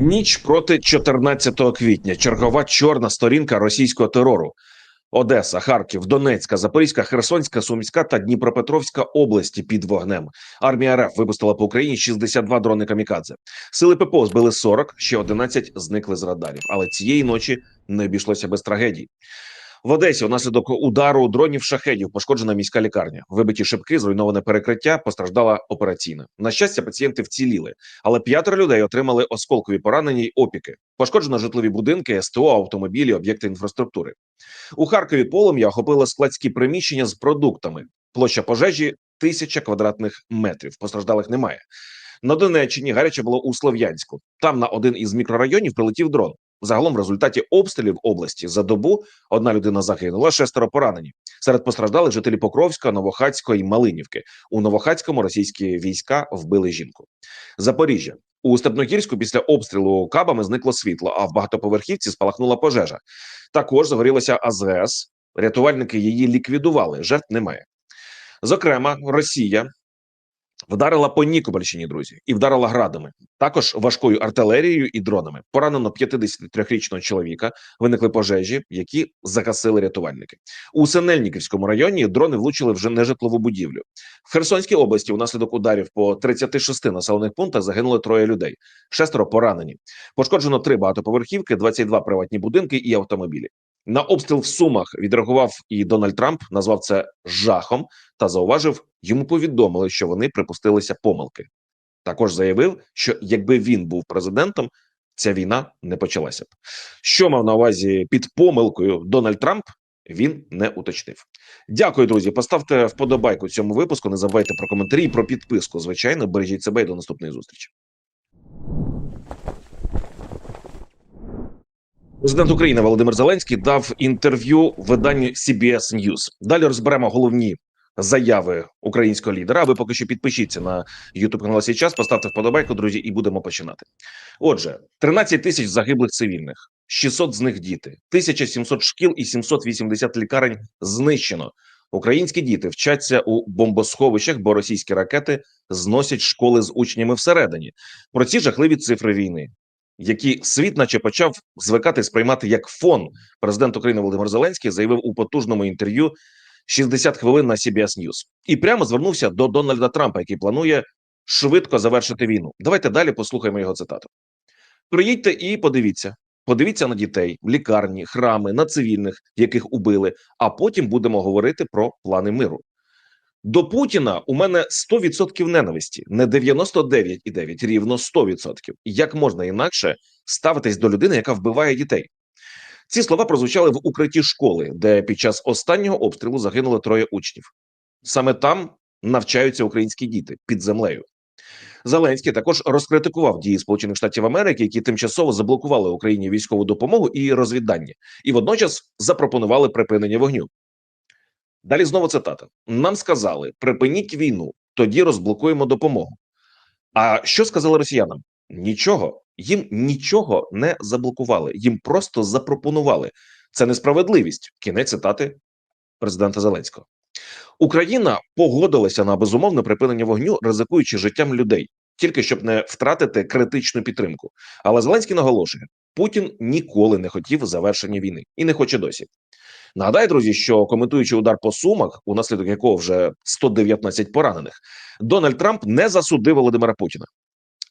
Ніч проти 14 квітня. Чергова чорна сторінка російського терору. Одеса, Харків, Донецька, Запорізька, Херсонська, Сумська та Дніпропетровська області під вогнем. Армія РФ випустила по Україні 62 дрони камікадзе. Сили ППО збили 40, ще 11 зникли з радарів. Але цієї ночі не обійшлося без трагедій. В Одесі унаслідок удару дронів шахедів пошкоджена міська лікарня. Вибиті шибки, зруйноване перекриття, постраждала операційна. На щастя, пацієнти вціліли, але п'ятеро людей отримали осколкові поранення й опіки. Пошкоджено житлові будинки, СТО, автомобілі, об'єкти інфраструктури. У Харкові полум'я охопило складські приміщення з продуктами. Площа пожежі тисяча квадратних метрів. Постраждалих немає. На Донеччині гаряче було у Слов'янську. Там на один із мікрорайонів прилетів дрон. Загалом, в результаті обстрілів області за добу одна людина загинула, шестеро поранені. Серед постраждалих жителі Покровська, Новохацького і Малинівки. У Новохацькому російські війська вбили жінку. Запоріжжя у Степногірську після обстрілу кабами зникло світло, а в багатоповерхівці спалахнула пожежа. Також загорілася АЗС. Рятувальники її ліквідували. Жертв немає. Зокрема, Росія вдарила по Нікопольщині, друзі, і вдарила градами. Також важкою артилерією і дронами. Поранено 53-річного чоловіка. Виникли пожежі, які загасили рятувальники. У Синельниківському районі дрони влучили вже нежитлову будівлю. В Херсонській області унаслідок ударів по 36 населених пунктах загинули троє людей. Шестеро поранені. Пошкоджено три багатоповерхівки, 22 приватні будинки і автомобілі. На обстріл в Сумах відреагував і Дональд Трамп, назвав це жахом та зауважив, йому повідомили, що вони припустилися помилки. Також заявив, що якби він був президентом, ця війна не почалася б. Що мав на увазі під помилкою Дональд Трамп? Він не уточнив. Дякую, друзі. Поставте вподобайку цьому випуску. Не забувайте про коментарі і про підписку. Звичайно, бережіть себе і до наступної зустрічі. Президент України Володимир Зеленський дав інтерв'ю виданню CBS News. Далі розберемо головні заяви українського лідера. Ви поки що підпишіться на YouTube канал «Сій час», поставте вподобайку, друзі, і будемо починати. Отже, 13 тисяч загиблих цивільних, 600 з них діти, 1700 шкіл і 780 лікарень знищено. Українські діти вчаться у бомбосховищах, бо російські ракети зносять школи з учнями всередині. Про ці жахливі цифри війни які світ, наче почав звикати сприймати як фон. Президент України Володимир Зеленський заявив у потужному інтерв'ю 60 хвилин на CBS News. і прямо звернувся до Дональда Трампа, який планує швидко завершити війну. Давайте далі послухаємо його цитату. Приїдьте і подивіться. Подивіться на дітей, лікарні, храми, на цивільних, яких убили. А потім будемо говорити про плани миру. До Путіна у мене 100% ненависті, не 99,9, рівно 100%. Як можна інакше ставитись до людини, яка вбиває дітей? Ці слова прозвучали в укритті школи, де під час останнього обстрілу загинули троє учнів. Саме там навчаються українські діти під землею. Зеленський також розкритикував дії Сполучених Штатів Америки, які тимчасово заблокували Україні військову допомогу і розвіддання, і водночас запропонували припинення вогню. Далі знову цитата: нам сказали: припиніть війну, тоді розблокуємо допомогу. А що сказали росіянам? Нічого, їм нічого не заблокували, їм просто запропонували. Це несправедливість. Кінець цитати президента Зеленського. Україна погодилася на безумовне припинення вогню, ризикуючи життям людей, тільки щоб не втратити критичну підтримку. Але Зеленський наголошує: Путін ніколи не хотів завершення війни і не хоче досі. Нагадаю, друзі, що коментуючи удар по сумах, унаслідок якого вже 119 поранених, Дональд Трамп не засудив Володимира Путіна.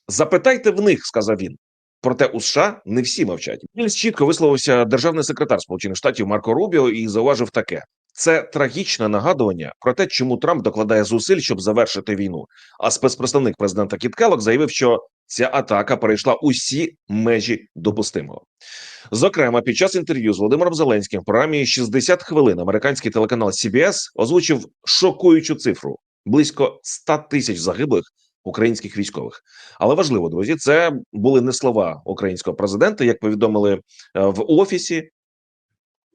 Запитайте в них, сказав він. Проте у США не всі мовчать. Більш чітко висловився державний секретар Сполучених Штатів Марко Рубіо і зауважив таке: це трагічне нагадування про те, чому Трамп докладає зусиль, щоб завершити війну. А спецпредставник президента Кіт Келлог заявив, що ця атака перейшла усі межі допустимого. Зокрема, під час інтерв'ю з Володимиром Зеленським в програмі «60 хвилин американський телеканал CBS озвучив шокуючу цифру: близько 100 тисяч загиблих українських військових. Але важливо, друзі, це були не слова українського президента, як повідомили е, в офісі.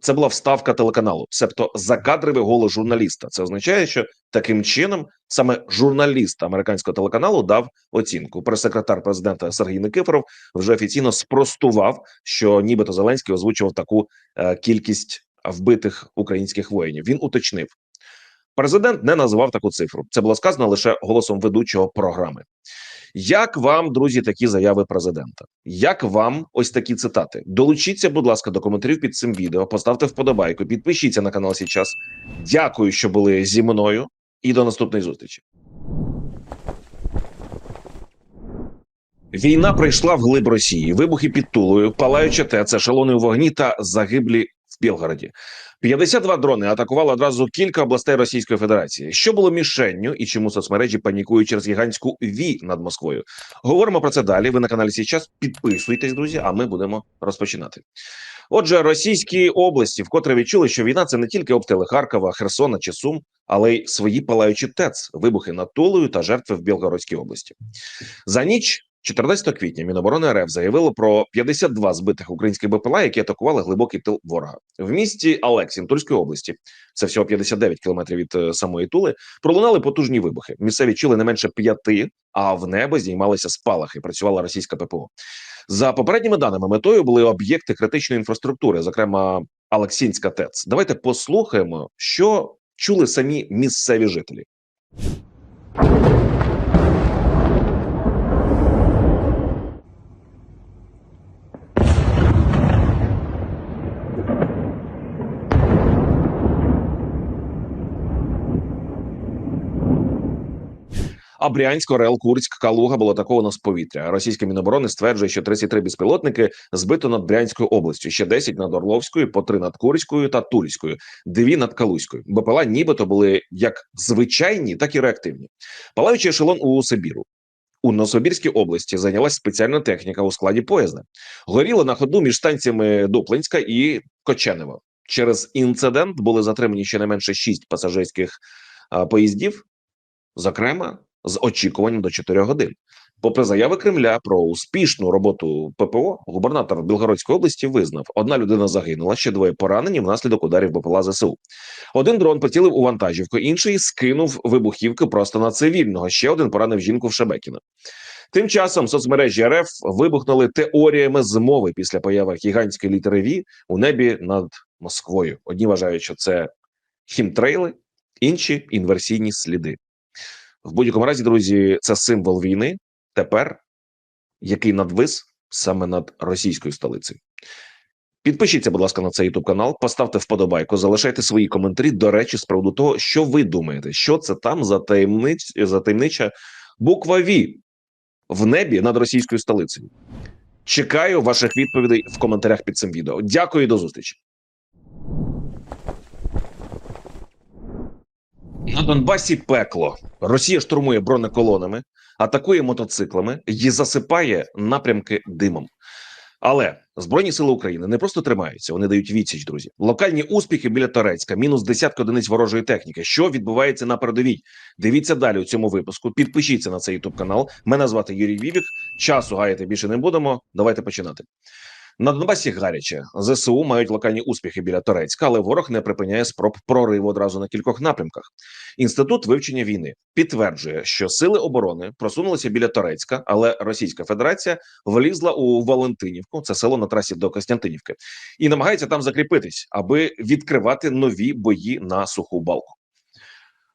Це була вставка телеканалу, себто закадровий голос журналіста. Це означає, що таким чином саме журналіст американського телеканалу дав оцінку. Прес-секретар президента Сергій Никифоров вже офіційно спростував, що нібито Зеленський озвучував таку е, кількість вбитих українських воїнів. Він уточнив. Президент не назвав таку цифру. Це було сказано лише голосом ведучого програми. Як вам, друзі, такі заяви президента? Як вам ось такі цитати? Долучіться, будь ласка, до коментарів під цим відео. Поставте вподобайку, підпишіться на канал Січас. Дякую, що були зі мною, і до наступної зустрічі. Війна прийшла в глиб Росії. Вибухи під Тулою, палаюча ТЕЦ, ешелони у вогні та загиблі в Білгороді. 52 дрони атакували одразу кілька областей Російської Федерації. Що було мішенню і чому соцмережі панікують через гігантську ві над Москвою? Говоримо про це далі. Ви на каналі Січас. Підписуйтесь, друзі. А ми будемо розпочинати. Отже, російські області вкотре відчули, що війна це не тільки обстріли Харкова, Херсона чи Сум, але й свої палаючі ТЕЦ, вибухи над Тулою та жертви в Білгородській області. За ніч 14 квітня Міноборони РФ заявило про 52 збитих українських БПЛА, які атакували глибокий тил ворога в місті Алексін Тульської області. Це всього 59 кілометрів від е, самої Тули. Пролунали потужні вибухи. Місцеві чули не менше п'яти, а в небо здіймалися спалахи. Працювала російська ППО. За попередніми даними, метою були об'єкти критичної інфраструктури, зокрема Алексінська ТЕЦ. Давайте послухаємо, що чули самі місцеві жителі. А Брянськ, Орел, Курськ, Калуга було атаковано з повітря. Російське міноборони стверджує, що 33 безпілотники збито над Брянською областю, ще 10 над Орловською, по 3 над Курською та Тульською, дві над Калузькою. БПЛА нібито були як звичайні, так і реактивні. Палаючий ешелон у Сибіру. У Новосибірській області зайнялась спеціальна техніка у складі поїзда. Горіло на ходу між станціями Дуплинська і Коченево. Через інцидент були затримані щонайменше шість пасажирських а, поїздів, зокрема з очікуванням до 4 годин. Попри заяви Кремля про успішну роботу ППО, губернатор Білгородської області визнав: одна людина загинула, ще двоє поранені внаслідок ударів БПЛА ЗСУ. Один дрон поцілив у вантажівку, інший скинув вибухівки просто на цивільного. Ще один поранив жінку в Шебекіно. Тим часом соцмережі РФ вибухнули теоріями змови після появи гігантської літери Ві у небі над Москвою. Одні вважають, що це хімтрейли, інші інверсійні сліди. В будь-якому разі, друзі, це символ війни тепер, який надвис саме над російською столицею. Підпишіться, будь ласка, на цей youtube канал, поставте вподобайку, залишайте свої коментарі. До речі, з приводу того, що ви думаєте, що це там за таємниць, за таємнича буква Ві в небі над російською столицею. Чекаю ваших відповідей в коментарях під цим відео. Дякую і до зустрічі. На Донбасі пекло. Росія штурмує бронеколонами, атакує мотоциклами і засипає напрямки димом. Але збройні сили України не просто тримаються, вони дають відсіч, друзі. Локальні успіхи біля Торецька, мінус десятка одиниць ворожої техніки. Що відбувається на передовій? Дивіться далі у цьому випуску. Підпишіться на цей ютуб канал. Мене звати Юрій Вівік. Часу гаяти більше не будемо. Давайте починати. На Донбасі гаряче ЗСУ мають локальні успіхи біля Торецька, але ворог не припиняє спроб прориву одразу на кількох напрямках. Інститут вивчення війни підтверджує, що сили оборони просунулися біля Торецька, але Російська Федерація влізла у Валентинівку, це село на трасі до Костянтинівки, і намагається там закріпитись, аби відкривати нові бої на суху балку.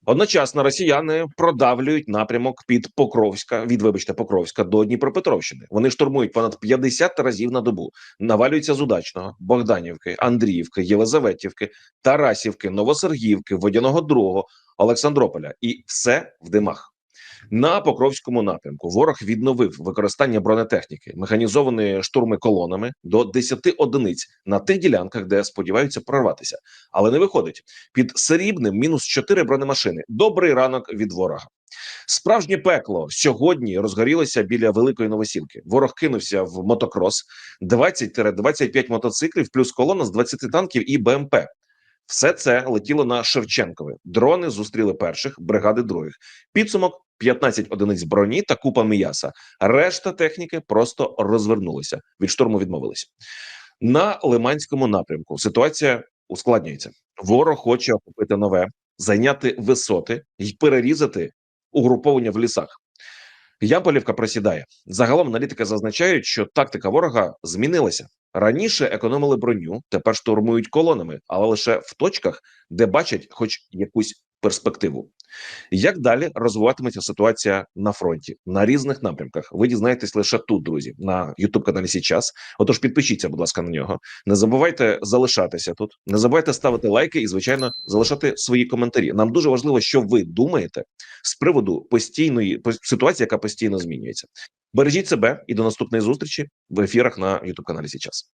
Одночасно росіяни продавлюють напрямок під Покровська від вибачте Покровська до Дніпропетровщини. Вони штурмують понад 50 разів на добу, навалюються з удачного Богданівки, Андріївки, Єлизаветівки, Тарасівки, Новосергіївки, Водяного Другого, Олександрополя, і все в димах. На Покровському напрямку ворог відновив використання бронетехніки, механізовані штурми колонами до 10 одиниць на тих ділянках, де сподіваються прорватися, але не виходить під Серібним мінус 4 бронемашини. Добрий ранок від ворога. Справжнє пекло сьогодні розгорілося біля великої новосілки. Ворог кинувся в мотокрос 20-25 мотоциклів, плюс колона з 20 танків і БМП. Все це летіло на Шевченкове. Дрони зустріли перших, бригади других. Підсумок 15 одиниць броні та купа м'яса. Решта техніки просто розвернулися. Від штурму відмовилися. На Лиманському напрямку ситуація ускладнюється. Ворог хоче охопити нове, зайняти висоти і перерізати угруповання в лісах. Ямполівка просідає. Загалом аналітики зазначають, що тактика ворога змінилася. Раніше економили броню, тепер штурмують колонами, але лише в точках, де бачать хоч якусь перспективу. Як далі розвиватиметься ситуація на фронті на різних напрямках? Ви дізнаєтесь лише тут, друзі, на youtube каналі Січас. Отож, підпишіться, будь ласка, на нього. Не забувайте залишатися тут, не забувайте ставити лайки і, звичайно, залишати свої коментарі. Нам дуже важливо, що ви думаєте з приводу постійної по- ситуації, яка постійно змінюється. Бережіть себе і до наступної зустрічі в ефірах на youtube каналі Січас.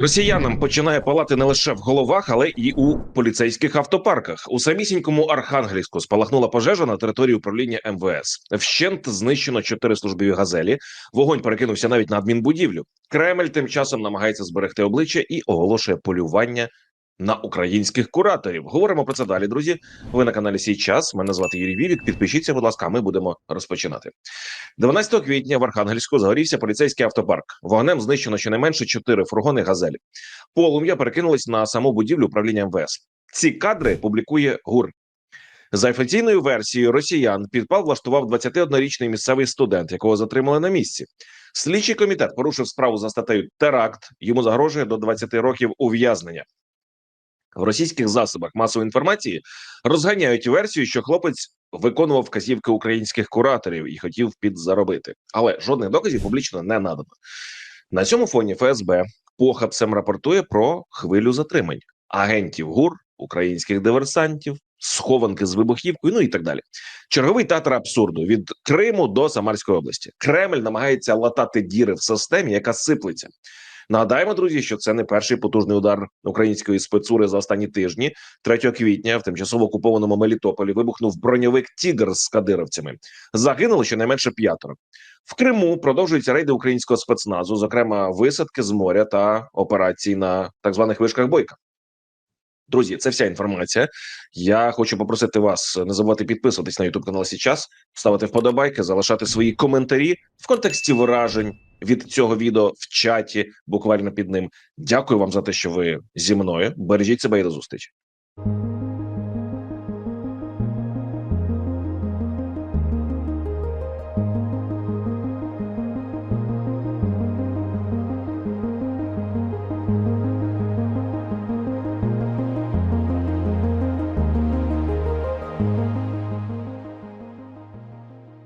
Росіянам починає палати не лише в головах, але і у поліцейських автопарках. У самісінькому Архангельську спалахнула пожежа на території управління МВС. Вщент знищено чотири службові газелі. Вогонь перекинувся навіть на адмінбудівлю. Кремль тим часом намагається зберегти обличчя і оголошує полювання на українських кураторів. Говоримо про це далі, друзі. Ви на каналі Сій час. Мене звати Юрій Вівік. Підпишіться, будь ласка. Ми будемо розпочинати. 12 квітня в Архангельську загорівся поліцейський автопарк. Вогнем знищено щонайменше чотири фургони газелі. Полум'я перекинулось на саму будівлю управління МВС. Ці кадри публікує ГУР. За офіційною версією росіян підпал влаштував 21-річний місцевий студент, якого затримали на місці. Слідчий комітет порушив справу за статтею теракт. Йому загрожує до 20 років ув'язнення. В російських засобах масової інформації розганяють версію, що хлопець виконував вказівки українських кураторів і хотів підзаробити, але жодних доказів публічно не надано. На цьому фоні ФСБ похабцем рапортує про хвилю затримань агентів ГУР, українських диверсантів, схованки з вибухівкою, ну і так далі. Черговий театр абсурду від Криму до Самарської області. Кремль намагається латати діри в системі, яка сиплеться. Нагадаємо, друзі, що це не перший потужний удар української спецури за останні тижні. 3 квітня в тимчасово окупованому Мелітополі вибухнув броньовик Тігр з кадировцями. Загинуло щонайменше п'ятеро. В Криму продовжуються рейди українського спецназу, зокрема висадки з моря та операції на так званих вишках бойка. Друзі, це вся інформація. Я хочу попросити вас не забувати підписуватись на YouTube канал Січас, ставити вподобайки, залишати свої коментарі в контексті вражень від цього відео в чаті, буквально під ним. Дякую вам за те, що ви зі мною. Бережіть себе і до зустрічі.